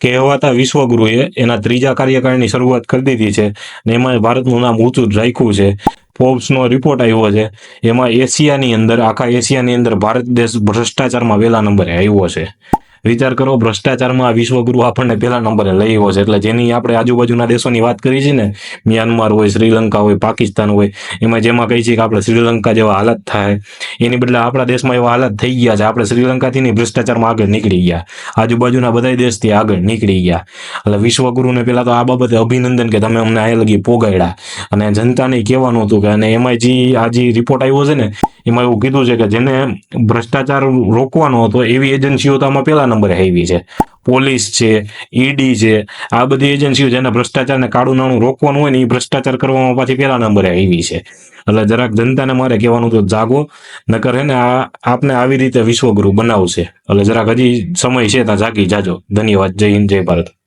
કહેવાતા વિશ્વગુરુએ એના ત્રીજા કાર્યકાળની શરૂઆત કરી દીધી છે ને એમાં ભારતનું નામ ઊંચું રાખ્યું છે. ફોર્બ્સનો રિપોર્ટ આવ્યો છે. એમાં એશિયાની અંદર, આખા એશિયાની અંદર ભારત દેશ ભ્રષ્ટાચારમાં વહેલા નંબરે આવ્યો છે. વિચાર કરો, ભ્રષ્ટાચારમાં આ વિશ્વગુરુ આપણને પહેલા નંબરે લઈ આવ્યો છે. એટલે જેની આપણે આજુબાજુના દેશોની વાત કરી છે ને, મ્યાનમાર હોય, શ્રીલંકા હોય, પાકિસ્તાન હોય, એમાં જેમાં કહી છે કે આપણે શ્રીલંકા જેવા હાલત થાય, એની બદલે આપણા દેશમાં એવા હાલત થઈ ગયા છે. આપણે શ્રીલંકાથી નહીં, ભ્રષ્ટાચારમાં આગળ નીકળી ગયા. આજુબાજુના બધા દેશથી આગળ નીકળી ગયા. એટલે વિશ્વગુરુને પહેલાં તો આ બાબતે અભિનંદન કે તમે અમને આ લગી પોગાડ્યા અને જનતાને કહેવાનું હતું કે, અને એમાં જે આ જે રિપોર્ટ આવ્યો છે ને, એમાં એવું કીધું છે કે જેને ભ્રષ્ટાચાર રોકવાનો હતો, એવી એજન્સીઓ તો આમાં પહેલા નંબરે આવી છે. પોલીસ છે, ઈડી છે, આ બધી એજન્સીઓ જેને ભ્રષ્ટાચારને કાળું નાણું રોકવાનું હોય ને એ ભ્રષ્ટાચાર કરવામાં પાછી પહેલા નંબરે આવી છે. એટલે જરાક જનતાને મારે કહેવાનું તો જાગો, નકર હે ને આ આપને આવી રીતે વિશ્વગુરુ બનાવશે. એટલે જરાક હજી સમય છે ત્યાં જાગી જાજો. ધન્યવાદ. જય હિન્દ, જય ભારત.